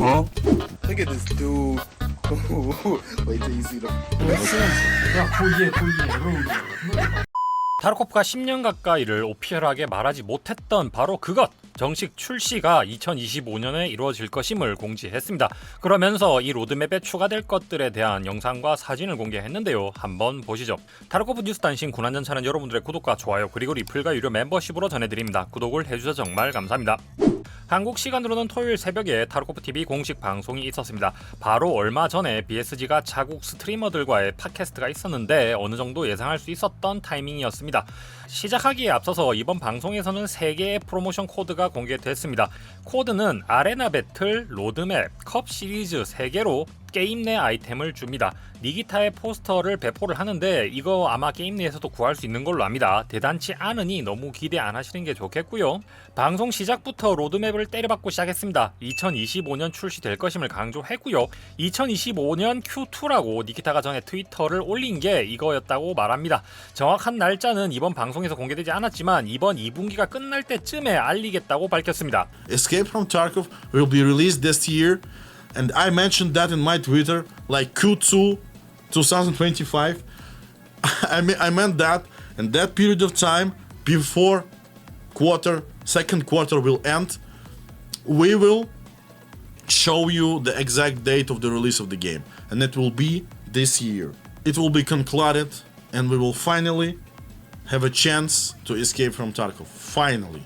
Look at this dude. Wait till you see the. 야 고이해 고이해 로우드 타르코프가 10년 가까이를 오피셜하게 말하지 못했던 바로 그것 정식 출시가 2025년에 이루어질 것임을 공지했습니다. 그러면서 이 로드맵에 추가될 것들에 대한 영상과 사진을 공개했는데요. 한번 보시죠. 타르코프 뉴스 단신 군안전차는 여러분들의 구독과 좋아요 그리고 리플과 유료 멤버십으로 전해드립니다. 구독을 해주셔서 정말 감사합니다. 한국 시간으로는 토요일 새벽에 타르코프 TV 공식 방송이 있었습니다. 바로 얼마 전에 BSG가 자국 스트리머들과의 팟캐스트가 있었는데 어느 정도 예상할 수 있었던 타이밍이었습니다. 시작하기에 앞서서 이번 방송에서는 3개의 프로모션 코드가 공개됐습니다. 코드는 아레나 배틀, 로드맵, 컵 시리즈 3개로 게임 내 아이템을 줍니다. 니기타의 포스터를 배포를 하는데 이거 아마 게임 내에서도 구할 수 있는 걸로 압니다. 대단치 않으니 너무 기대 안 하시는 게 좋겠고요. 방송 시작부터 로드맵을 때려박고 시작했습니다. 2025년 출시될 것임을 강조했고요. 2025년 Q2라고 니기타가 전에 트위터를 올린 게 이거였다고 말합니다. 정확한 날짜는 이번 방송에서 공개되지 않았지만 이번 2분기가 끝날 때쯤에 알리겠다고 밝혔습니다. Escape from Tarkov will be released this year, and I mentioned that in my Twitter, like Q2 2025. I, mean, I meant that, and that period of time before quarter, second quarter will end, we will show you the exact date of the release of the game, and it will be this year. It will be concluded, and we will finally have a chance to escape from Tarkov. Finally.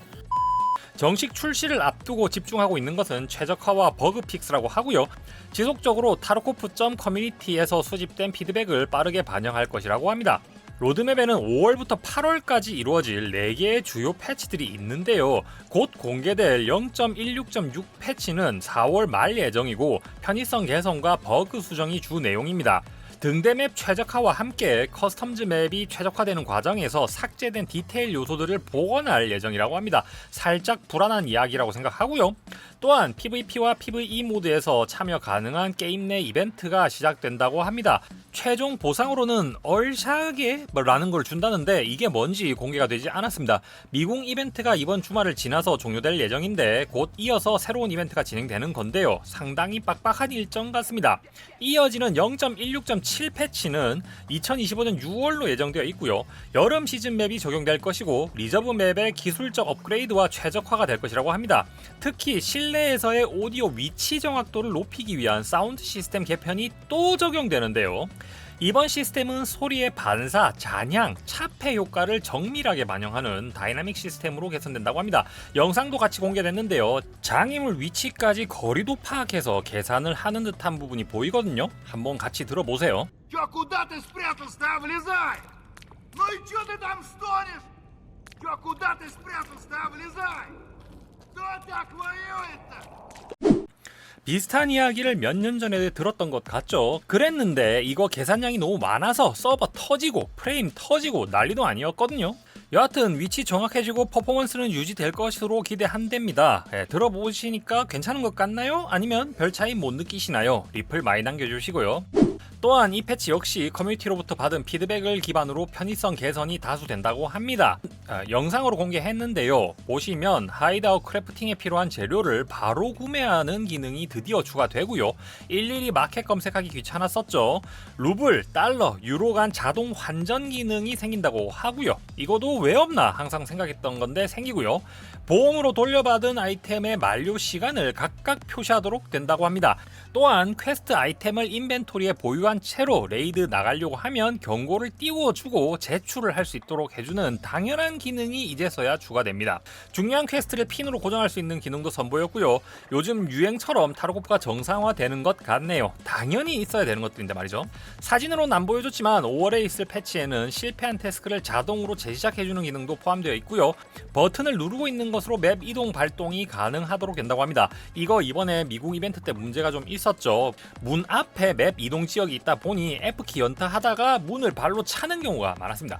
정식 출시를 앞두고 집중하고 있는 것은 최적화와 버그 픽스라고 하고요. 지속적으로 타르코프.com 커뮤니티에서 수집된 피드백을 빠르게 반영할 것이라고 합니다. 로드맵에는 5월부터 8월까지 이루어질 4개의 주요 패치들이 있는데요. 곧 공개될 0.16.6 패치는 4월 말 예정이고 편의성 개선과 버그 수정이 주 내용입니다. 등대맵 최적화와 함께 커스텀즈 맵이 최적화되는 과정에서 삭제된 디테일 요소들을 복원할 예정이라고 합니다. 살짝 불안한 이야기라고 생각하고요. 또한 PVP와 PVE 모드에서 참여 가능한 게임 내 이벤트가 시작된다고 합니다. 최종 보상으로는 얼샤게 라는 걸 준다는데 이게 뭔지 공개가 되지 않았습니다. 미궁 이벤트가 이번 주말을 지나서 종료될 예정인데 곧 이어서 새로운 이벤트가 진행되는 건데요. 상당히 빡빡한 일정 같습니다. 이어지는 0.16.7 패치는 2025년 6월로 예정되어 있고요. 여름 시즌 맵이 적용될 것이고 리저브 맵의 기술적 업그레이드와 최적화가 될 것이라고 합니다. 특히 실내에서의 오디오 위치 정확도를 높이기 위한 사운드 시스템 개편이 또 적용되는데요. 이번 시스템은 소리의 반사, 잔향, 차폐 효과를 정밀하게 반영하는 다이나믹 시스템으로 개선된다고 합니다. 영상도 같이 공개됐는데요. 장애물 위치까지 거리도 파악해서 계산을 하는 듯한 부분이 보이거든요. 한번 같이 들어보세요. Чё, куда ты спрятался-то, а? Влезай! Ну и чё ты там стонешь? Чё, куда ты спрятался-то, а? Влезай! Кто так воюет-то? 비슷한 이야기를 몇 년 전에 들었던 것 같죠. 그랬는데 이거 계산량이 너무 많아서 서버 터지고 프레임 터지고 난리도 아니었거든요. 여하튼 위치 정확해지고 퍼포먼스는 유지될 것으로 기대한답니다. 예, 들어보시니까 괜찮은 것 같나요? 아니면 별 차이 못 느끼시나요? 리플 많이 남겨주시고요. 또한 이 패치 역시 커뮤니티로부터 받은 피드백을 기반으로 편의성 개선이 다수 된다고 합니다. 아, 영상으로 공개했는데요. 보시면 하이드아웃 크래프팅에 필요한 재료를 바로 구매하는 기능이 드디어 추가되고요. 일일이 마켓 검색하기 귀찮았었죠. 루블, 달러, 유로 간 자동 환전 기능이 생긴다고 하고요. 이거도 왜 없나 항상 생각했던 건데 생기고요. 보험으로 돌려받은 아이템의 만료 시간을 각각 표시하도록 된다고 합니다. 또한 퀘스트 아이템을 인벤토리에 보유한 채로 레이드 나가려고 하면 경고를 띄워주고 제출을 할 수 있도록 해주는 당연한 기능이 이제서야 추가됩니다. 중요한 퀘스트를 핀으로 고정할 수 있는 기능도 선보였고요. 요즘 유행처럼 타로코프가 정상화되는 것 같네요. 당연히 있어야 되는 것들인데 말이죠. 사진으로는 안 보여줬지만 5월에 있을 패치에는 실패한 태스크를 자동으로 재시작해주는 기능도 포함되어 있고요. 버튼을 누르고 있는 것으로 맵 이동 발동이 가능하도록 된다고 합니다. 이거 이번에 미국 이벤트 때 문제가 좀 있었죠. 문 앞에 맵 이동 지역이 있다 보니 F키 연타하다가 문을 발로 차는 경우가 많았습니다.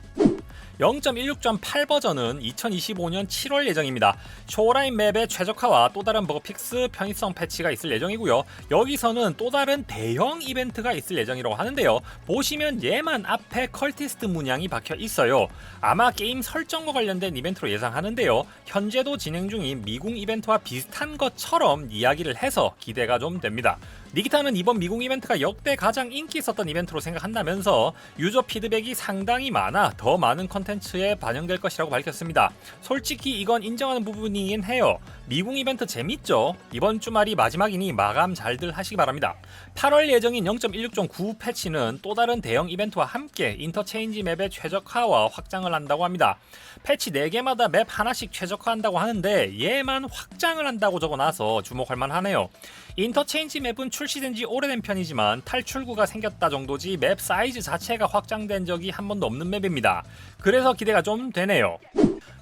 0.16.8 버전은 2025년 7월 예정입니다. 쇼라인 맵의 최적화와 또 다른 버그 픽스 편의성 패치가 있을 예정이고요. 여기서는 또 다른 대형 이벤트가 있을 예정이라고 하는데요. 보시면 얘만 앞에 컬티스트 문양이 박혀 있어요. 아마 게임 설정과 관련된 이벤트로 예상하는데요. 현재도 진행 중인 미궁 이벤트와 비슷한 것처럼 이야기를 해서 기대가 좀 됩니다. 니기타는 이번 미궁 이벤트가 역대 가장 인기 있었던 이벤트로 생각한다면서 유저 피드백이 상당히 많아 더 많은 컨텐츠에 반영될 것이라고 밝혔습니다. 솔직히 이건 인정하는 부분이긴 해요. 미궁 이벤트 재밌죠? 이번 주말이 마지막이니 마감 잘들 하시기 바랍니다. 8월 예정인 0.16.9 패치는 또 다른 대형 이벤트와 함께 인터체인지 맵의 최적화와 확장을 한다고 합니다. 패치 4개마다 맵 하나씩 최적화한다고 하는데 얘만 확장을 한다고 적어놔서 주목할 만하네요. 인터체인지 맵은 출시된 지 오래된 편이지만 탈출구가 생겼다 정도지 맵 사이즈 자체가 확장된 적이 한 번도 없는 맵입니다. 그래서 기대가 좀 되네요.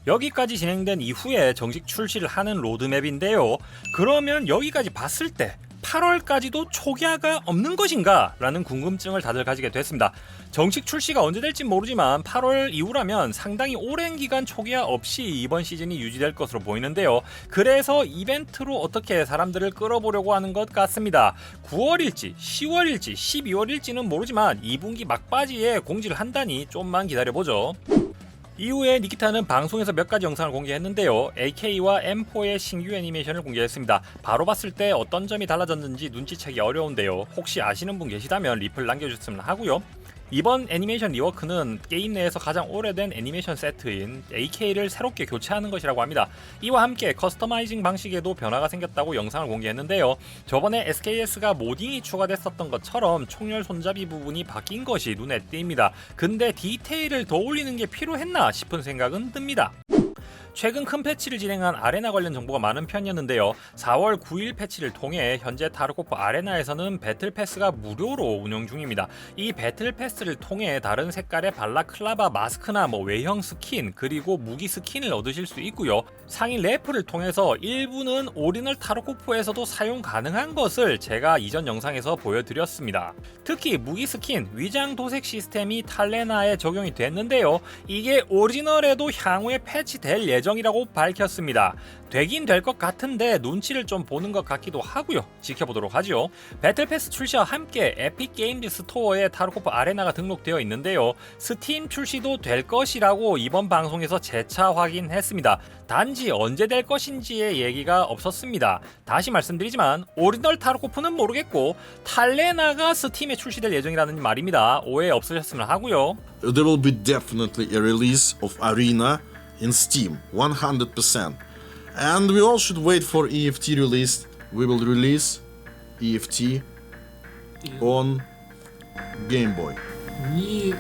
여기까지 진행된 이후에 정식 출시를 하는 로드맵인데요. 그러면 여기까지 봤을 때 8월까지도 초기화가 없는 것인가? 라는 궁금증을 다들 가지게 됐습니다. 정식 출시가 언제 될지 모르지만 8월 이후라면 상당히 오랜 기간 초기화 없이 이번 시즌이 유지될 것으로 보이는데요. 그래서 이벤트로 어떻게 사람들을 끌어보려고 하는 것 같습니다. 9월일지, 10월일지, 12월일지는 모르지만 2분기 막바지에 공지를 한다니 좀만 기다려보죠. 이후에 니키타는 방송에서 몇 가지 영상을 공개했는데요. AK와 M4의 신규 애니메이션을 공개했습니다. 바로 봤을 때 어떤 점이 달라졌는지 눈치채기 어려운데요. 혹시 아시는 분 계시다면 리플 남겨주셨으면 하고요. 이번 애니메이션 리워크는 게임 내에서 가장 오래된 애니메이션 세트인 AK를 새롭게 교체하는 것이라고 합니다. 이와 함께 커스터마이징 방식에도 변화가 생겼다고 영상을 공개했는데요. 저번에 SKS가 모딩이 추가됐었던 것처럼 총열 손잡이 부분이 바뀐 것이 눈에 띕니다. 근데 디테일을 더 올리는 게 필요했나 싶은 생각은 듭니다. 최근 큰 패치를 진행한 아레나 관련 정보가 많은 편이었는데요. 4월 9일 패치를 통해 현재 타르코프 아레나에서는 배틀 패스가 무료로 운영 중입니다. 이 배틀 패스를 통해 다른 색깔의 발라클라바 마스크나 뭐 외형 스킨 그리고 무기 스킨을 얻으실 수 있고요. 상위 래프를 통해서 일부는 오리널 타르코프에서도 사용 가능한 것을 제가 이전 영상에서 보여드렸습니다. 특히 무기 스킨 위장 도색 시스템이 탈레나에 적용이 됐는데요. 이게 오리지널에도 향후에 패치될 예정 이라고 밝혔습니다. 되긴 될 것 같은데 눈치를 좀 보는 것 같기도 하고요. 지켜보도록 하죠. 배틀 패스 출시와 함께 에픽 게임즈 스토어에 타르코프 아레나가 등록되어 있는데요. 스팀 출시도 될 것이라고 이번 방송에서 재차 확인했습니다. 단지 언제 될 것인지의 얘기가 없었습니다. 다시 말씀드리지만 오리지널 타르코프는 모르겠고 탈레나가 스팀에 출시될 예정이라는 말입니다. 오해 없으셨으면 하고요. There will be definitely a release of Arena in Steam, 100%. And we all should wait for EFT release. We will release EFT on Game Boy. 이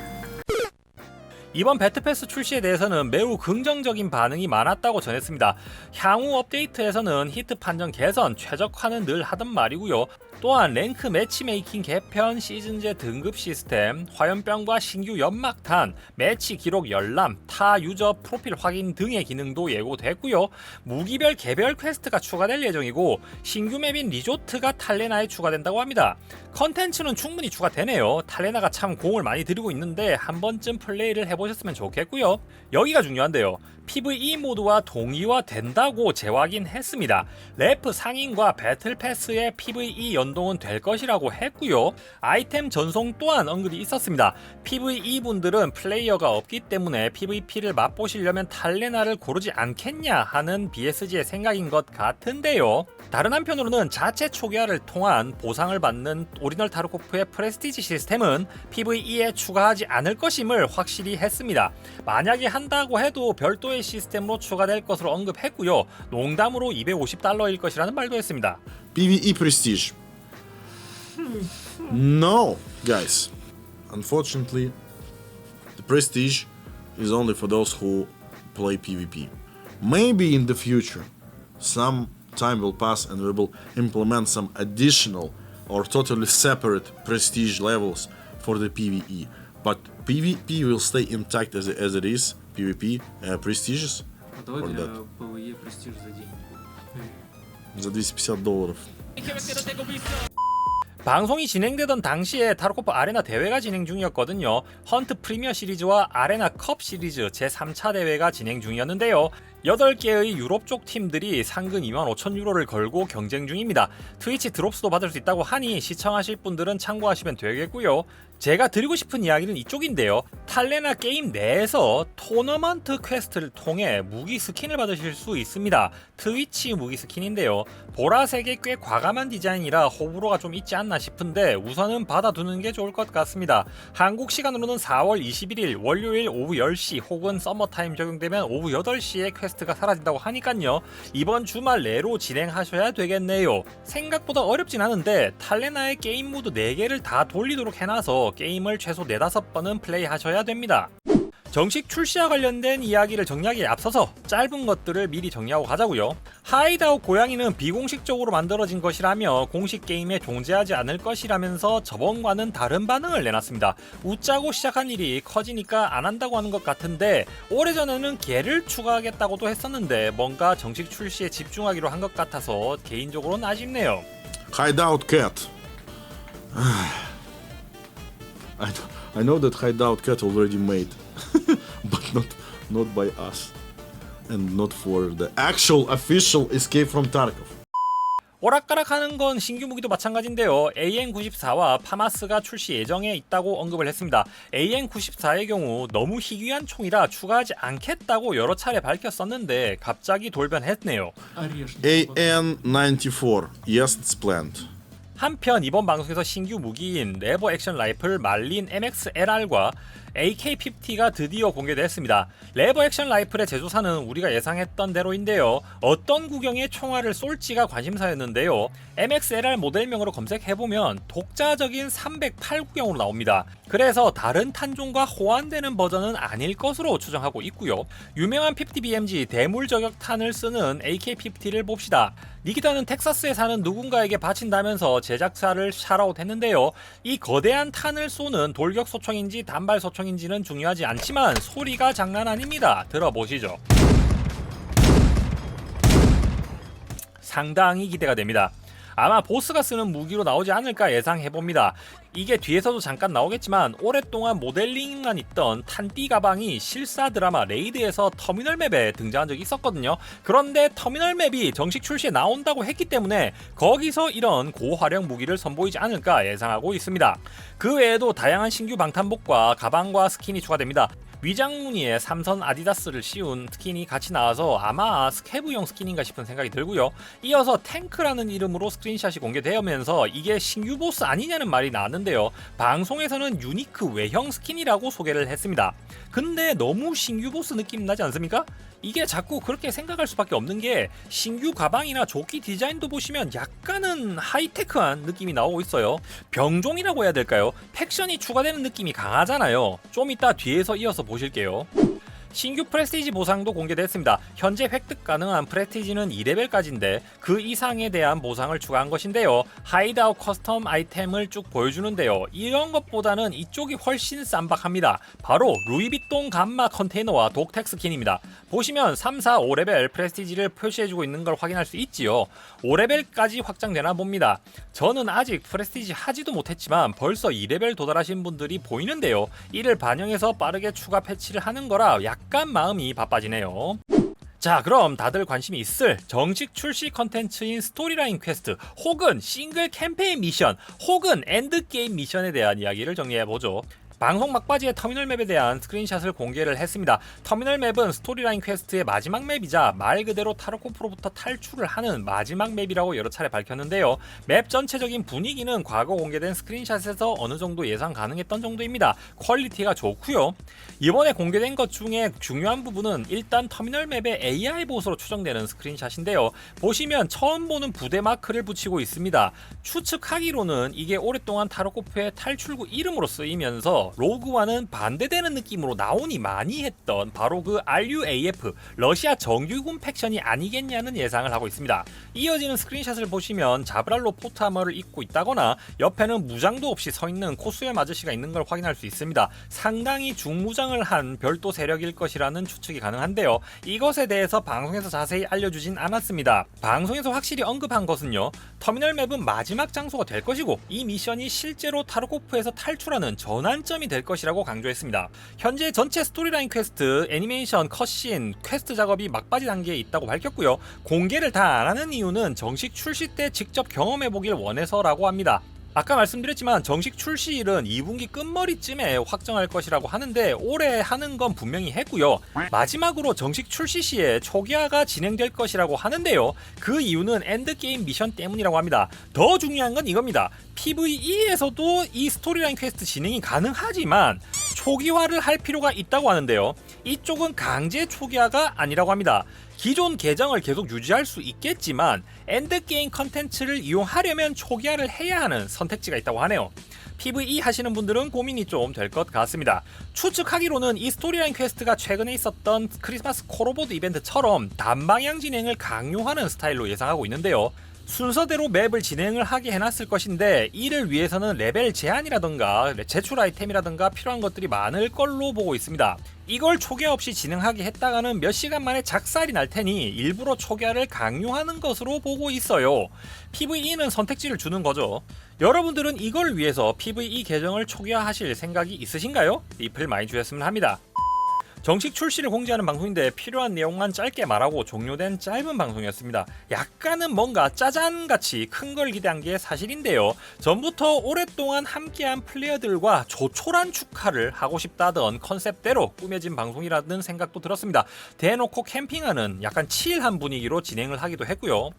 이번 배틀패스 출시에 대해서는 매우 긍정적인 반응이 많았다고 전했습니다. 향후 업데이트에서는 히트 판정 개선, 최적화는 늘 하던 말이고요. 또한 랭크 매치메이킹 개편, 시즌제 등급 시스템, 화염병과 신규 연막탄, 매치 기록 열람, 타 유저 프로필 확인 등의 기능도 예고됐고요. 무기별 개별 퀘스트가 추가될 예정이고 신규 맵인 리조트가 탈레나에 추가된다고 합니다. 컨텐츠는 충분히 추가되네요. 탈레나가 참 공을 많이 들이고 있는데 한 번쯤 플레이를 해보셨으면 좋겠고요. 여기가 중요한데요. PVE 모드와 동의화 된다고 재확인했습니다. 래프 상인과 배틀 패스의 PVE 연 동은 될 것이라고 했고요. 아이템 전송 또한 언급이 있었습니다. PVE 분들은 플레이어가 없기 때문에 PVP를 맛보시려면 탈레나를 고르지 않겠냐 하는 BSG의 생각인 것 같은데요. 다른 한편으로는 자체 초기화를 통한 보상을 받는 오리널 타르코프의 프레스티지 시스템은 PVE에 추가하지 않을 것임을 확실히 했습니다. 만약에 한다고 해도 별도의 시스템으로 추가될 것으로 언급했고요. 농담으로 250달러일 것이라는 말도 했습니다. PvE Prestige. no, guys. Unfortunately, the Prestige is only for those who play PvP. Maybe in the future, some time will pass and we will implement some additional or totally separate Prestige levels for the PvE. But PvP will stay intact as, as it is. PvP uh, Prestiges а давай Вот для да. ПВЕ престиж за день. за 250 долларов. 방송이 진행되던 당시에 타르코프 아레나 대회가 진행 중이었거든요. 헌트 프리미어 시리즈와 아레나 컵 시리즈 제3차 대회가 진행 중이었는데요. 8개의 유럽 쪽 팀들이 상금 2만 5천 유로를 걸고 경쟁 중입니다. 트위치 드롭스도 받을 수 있다고 하니 시청하실 분들은 참고하시면 되겠고요. 제가 드리고 싶은 이야기는 이쪽인데요. 탈레나 게임 내에서 토너먼트 퀘스트를 통해 무기 스킨을 받으실 수 있습니다. 트위치 무기 스킨인데요. 보라색의 꽤 과감한 디자인이라 호불호가 좀 있지 않나 싶은데 우선은 받아두는 게 좋을 것 같습니다. 한국 시간으로는 4월 21일 월요일 오후 10시 혹은 서머타임 적용되면 오후 8시에 퀘스트 가 사라진다고 하니깐요. 이번 주말 내로 진행하셔야 되겠네요. 생각보다 어렵진 않은데 탈레나의 게임 모드 4개를 다 돌리도록 해놔서 게임을 최소 4, 5번은 플레이하셔야 됩니다. 정식 출시와 관련된 이야기를 정리하기에 앞서서 짧은 것들을 미리 정리하고 가자고요. 하이드아웃 고양이는 비공식적으로 만들어진 것이라며 공식 게임에 존재하지 않을 것이라면서 저번과는 다른 반응을 내놨습니다. 웃자고 시작한 일이 커지니까 안 한다고 하는 것 같은데 오래전에는 개를 추가하겠다고도 했었는데 뭔가 정식 출시에 집중하기로 한 것 같아서 개인적으로는 아쉽네요. Hideout I know that Hideout Cat already made, but not not by us and not for the actual official escape from Tarkov. 오락가락하는 건 신규 무기도 마찬가지인데요. AN94와 파마스가 출시 예정에 있다고 언급을 했습니다. AN94의 경우 너무 희귀한 총이라 추가하지 않겠다고 여러 차례 밝혔었는데 갑자기 돌변했네요. AN94, yes, it's planned. 한편 이번 방송에서 신규 무기인 레버 액션 라이플 말린 MXLR과 AK-50가 드디어 공개됐습니다. 레버 액션 라이플의 제조사는 우리가 예상했던 대로인데요. 어떤 구경의 총알을 쏠지가 관심사였는데요. MXLR 모델명으로 검색해보면 독자적인 308 구경으로 나옵니다. 그래서 다른 탄종과 호환되는 버전은 아닐 것으로 추정하고 있고요. 유명한 50BMG 대물 저격탄을 쓰는 AK-50를 봅시다. 니기타는 텍사스에 사는 누군가에게 바친다면서 제작사를 샤라웃 했는데요. 이 거대한 탄을 쏘는 돌격 소총인지 단발 소총 인지는 중요하지 않지만 소리가 장난 아닙니다. 들어보시죠. 상당히 기대가 됩니다. 아마 보스가 쓰는 무기로 나오지 않을까 예상해봅니다. 이게 뒤에서도 잠깐 나오겠지만 오랫동안 모델링만 있던 탄띠 가방이 실사 드라마 레이드에서 터미널 맵에 등장한 적이 있었거든요. 그런데 터미널 맵이 정식 출시에 나온다고 했기 때문에 거기서 이런 고화력 무기를 선보이지 않을까 예상하고 있습니다. 그 외에도 다양한 신규 방탄복과 가방과 스킨이 추가됩니다. 위장 무늬에 삼선 아디다스를 씌운 스킨이 같이 나와서 아마 스케브용 스킨인가 싶은 생각이 들고요. 이어서 탱크라는 이름으로 스크린샷이 공개되면서 이게 신규 보스 아니냐는 말이 나왔는데요. 방송에서는 유니크 외형 스킨이라고 소개를 했습니다. 근데 너무 신규 보스 느낌 나지 않습니까? 이게 자꾸 그렇게 생각할 수밖에 없는 게 신규 가방이나 조끼 디자인도 보시면 약간은 하이테크한 느낌이 나오고 있어요. 병종이라고 해야 될까요? 팩션이 추가되는 느낌이 강하잖아요. 좀 이따 뒤에서 이어서 보실게요. 신규 프레스티지 보상도 공개됐습니다. 현재 획득 가능한 프레스티지는 2레벨까지인데 그 이상에 대한 보상을 추가한 것인데요. 하이드아웃 커스텀 아이템을 쭉 보여주는데요. 이런 것보다는 이쪽이 훨씬 쌈박합니다. 바로 루이비통 감마 컨테이너와 독텍 스킨입니다. 보시면 3, 4, 5레벨 프레스티지를 표시해주고 있는 걸 확인할 수 있지요. 5레벨까지 확장되나 봅니다. 저는 아직 프레스티지 하지도 못했지만 벌써 2레벨 도달하신 분들이 보이는데요. 이를 반영해서 빠르게 추가 패치를 하는 거라 약간 마음이 바빠지네요. 자 그럼 다들 관심이 있을 정식 출시 컨텐츠인 스토리라인 퀘스트 혹은 싱글 캠페인 미션 혹은 엔드게임 미션에 대한 이야기를 정리해보죠. 방송 막바지에 터미널 맵에 대한 스크린샷을 공개를 했습니다. 터미널 맵은 스토리라인 퀘스트의 마지막 맵이자 말 그대로 타르코프로부터 탈출을 하는 마지막 맵이라고 여러 차례 밝혔는데요. 맵 전체적인 분위기는 과거 공개된 스크린샷에서 어느 정도 예상 가능했던 정도입니다. 퀄리티가 좋고요. 이번에 공개된 것 중에 중요한 부분은 일단 터미널 맵의 AI 보스로 추정되는 스크린샷인데요. 보시면 처음 보는 부대 마크를 붙이고 있습니다. 추측하기로는 이게 오랫동안 타르코프의 탈출구 이름으로 쓰이면서 로그와는 반대되는 느낌으로 나오니 많이 했던 바로 그 RUAF 러시아 정규군 팩션이 아니겠냐는 예상을 하고 있습니다. 이어지는 스크린샷을 보시면 자브랄로 포트아머를 입고 있다거나 옆에는 무장도 없이 서 있는 코스염 아저씨가 있는 걸 확인할 수 있습니다. 상당히 중무장을 한 별도 세력일 것이라는 추측이 가능한데요. 이것에 대해서 방송에서 자세히 알려주진 않았습니다. 방송에서 확실히 언급한 것은요. 터미널 맵은 마지막 장소가 될 것이고 이 미션이 실제로 타르코프에서 탈출하는 전환점이 될 것이라고 강조했습니다. 현재 전체 스토리라인 퀘스트, 애니메이션, 컷신, 퀘스트 작업이 막바지 단계에 있다고 밝혔고요. 공개를 다 안 하는 이유는 정식 출시 때 직접 경험해 보길 원해서라고 합니다. 아까 말씀드렸지만 정식 출시일은 2분기 끝머리쯤에 확정할 것이라고 하는데 올해 하는 건 분명히 했고요. 마지막으로 정식 출시 시에 초기화가 진행될 것이라고 하는데요. 그 이유는 엔드게임 미션 때문이라고 합니다. 더 중요한 건 이겁니다. PVE에서도 이 스토리라인 퀘스트 진행이 가능하지만 초기화를 할 필요가 있다고 하는데요. 이쪽은 강제 초기화가 아니라고 합니다. 기존 계정을 계속 유지할 수 있겠지만 엔드게임 컨텐츠를 이용하려면 초기화를 해야 하는 선택지가 있다고 하네요. PVE 하시는 분들은 고민이 좀 될 것 같습니다. 추측하기로는 이 스토리라인 퀘스트가 최근에 있었던 크리스마스 코로보드 이벤트처럼 단방향 진행을 강요하는 스타일로 예상하고 있는데요. 순서대로 맵을 진행을 하게 해놨을 것인데 이를 위해서는 레벨 제한이라던가 제출 아이템이라던가 필요한 것들이 많을 걸로 보고 있습니다. 이걸 초기화 없이 진행하게 했다가는 몇 시간 만에 작살이 날 테니 일부러 초기화를 강요하는 것으로 보고 있어요. PVE는 선택지를 주는 거죠. 여러분들은 이걸 위해서 PVE 계정을 초기화하실 생각이 있으신가요? 리플 많이 주셨으면 합니다. 정식 출시를 공지하는 방송인데 필요한 내용만 짧게 말하고 종료된 짧은 방송이었습니다. 약간은 뭔가 짜잔같이 큰 걸 기대한 게 사실인데요. 전부터 오랫동안 함께한 플레이어들과 조촐한 축하를 하고 싶다던 컨셉대로 꾸며진 방송이라는 생각도 들었습니다. 대놓고 캠핑하는 약간 칠한 분위기로 진행을 하기도 했고요.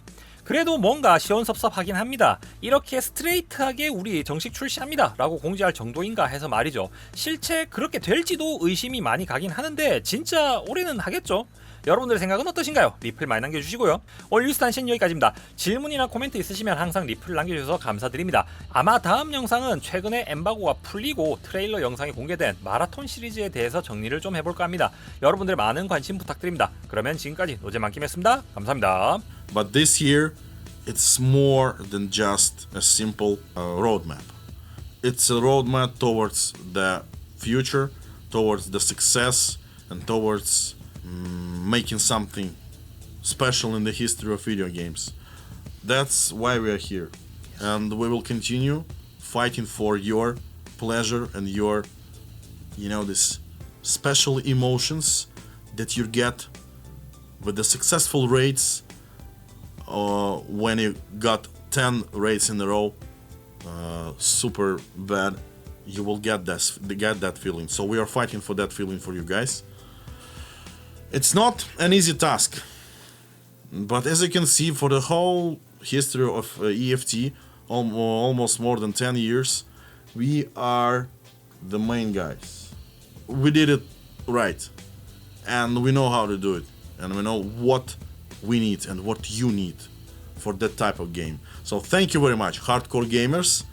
그래도 뭔가 시원섭섭하긴 합니다. 이렇게 스트레이트하게 우리 정식 출시합니다 라고 공지할 정도인가 해서 말이죠. 실제 그렇게 될지도 의심이 많이 가긴 하는데 진짜 올해는 하겠죠? 여러분들의 생각은 어떠신가요? 리플 많이 남겨주시고요. 올 뉴스 단신 여기까지입니다. 질문이나 코멘트 있으시면 항상 리플 남겨주셔서 감사드립니다. 아마 다음 영상은 최근에 엠바고가 풀리고 트레일러 영상이 공개된 마라톤 시리즈에 대해서 정리를 좀 해볼까 합니다. 여러분들 많은 관심 부탁드립니다. 그러면 지금까지 노제만킴이었습니다. 감사합니다. But this year, it's more than just a simple uh, roadmap. It's a roadmap towards the future, towards the success, and towards mm, making something special in the history of video games. That's why we are here. And we will continue fighting for your pleasure and your, you know, this special emotions that you get with the successful raids uh, when you got 10 raids in a row uh, super bad you will get this get that feeling so we are fighting for that feeling for you guys it's not an easy task. But as you can see for the whole history of uh, eft almost more than 10 years we are the main guys. We did it right. And we know how to do it. And we know what we need and what you need for that type of game. So thank you very much hardcore gamers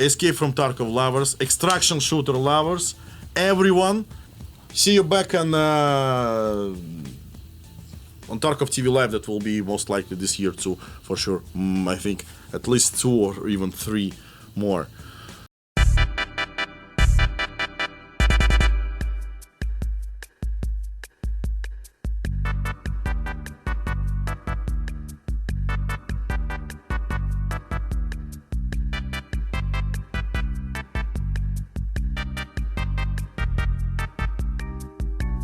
escape from tarkov lovers extraction shooter lovers everyone see you back on uh, on tarkov tv live. That will be most likely this year too for sure. Mm, i think at least two or even three more